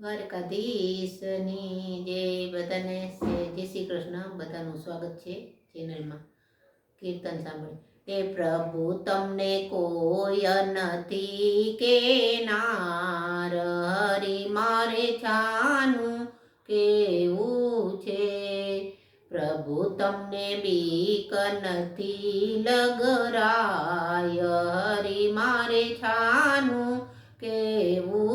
દ્વારકાધીશની જય બધાને જય શ્રી કૃષ્ણ. બધાનું સ્વાગત છે ચેનલમાં. કીર્તન સાંભળે તે પ્રભુ, તમને કોય નથી કેનાર હરી મારે છાનું કેવું છે? પ્રભુ, તમને બીક નથી લગરાય, હરી મારે છાનું કેવું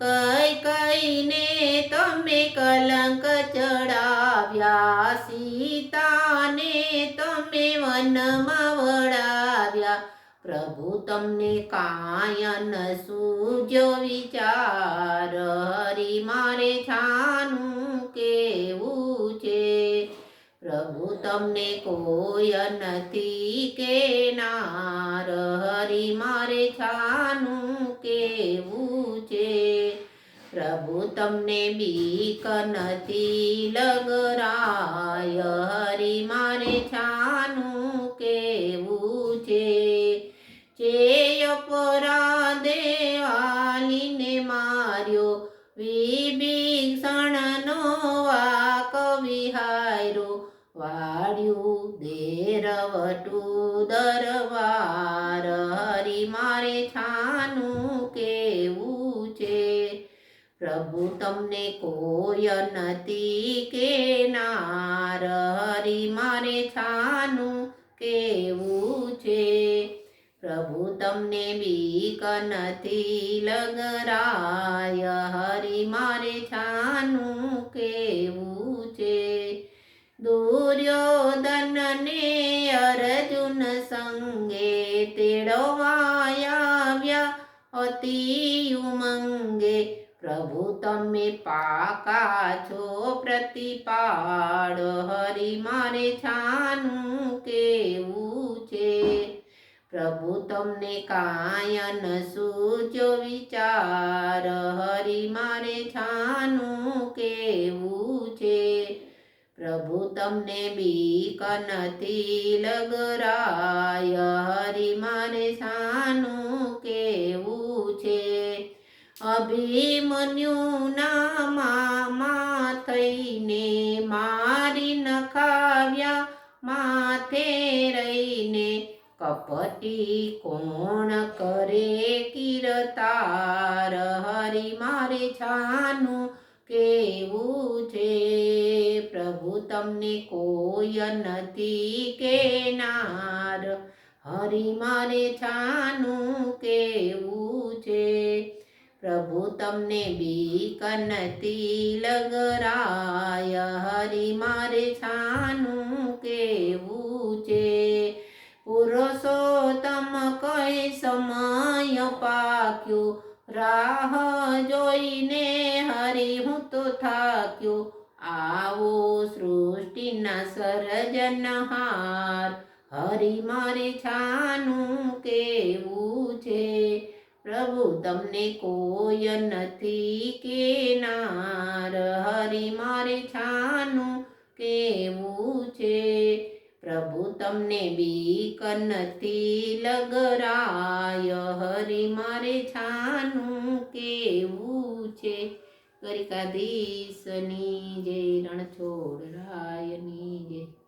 કઈ કઈને તમે કલંક ચડાવ્યા, સીતાને તમે વનમાં વળાવ્યા. પ્રભુ તમને કાયન સૂજો વિચાર, હરી મારે છાનું કેવું છે? પ્રભુ તમને કોય નથી કેનાર, હરી મારે છાનું તમને બીક નથી લગરાય હરી મારે છાનું કેવું છે? જે અપરાધે વાલીને માર્યો વિભીષણનો વાક વિહાર્યો વાળ્યું દેરવટું દરબાર હરી મારે છાનું કેવું પ્રભુ તમને કોય નથી કેનાર હરી મારે છાનું કેવું છે? પ્રભુ તમને બીક નથી લગરાય, હરી, મારે છાનું કેવું છે? દુર્યોધનને અર્જુન સંગે તેડવાયા અતિ ઉમંગે પ્રભુ તમે પાકા છો પ્રતિપાડ હરી મારે છાનું કેવું છે? પ્રભુ તમને કાયન સૂચો વિચાર, હરી મારે છાનું કેવું છે? પ્રભુ તમને બીક નથી લગરાય હરી મારે છાનું કેવું અભિમન્યુના મામા થઈને મારી નખાવ્યા માથે રહીને કપટી કોણ કરે કિરતાર? હરી મારે છાનું કેવું છે? પ્રભુ તમને કોઈ નથી કેનાર. હરી મારે છાનું કેવું છે? પ્રભુ તમને બીક નથી લગરાય હરી મારે છાનું કેવું છે? પુરુષોત્તમ કઈ સમય પાક્યું? રાહ જોઈને હરી હું તો થાક્યો. આવો સૃષ્ટિના સર્જનહાર હરી મારે છાનું કેવું છે? પ્રભુ તમને કોઈ નથી કેનાર, હરી મારે છાનું કેવું છે? પ્રભુ તમને બીક નથી લગરાય, હરી મારે છાનું કેવું છે? દ્વારિકાધીશની જય રણછોડ રાયની જય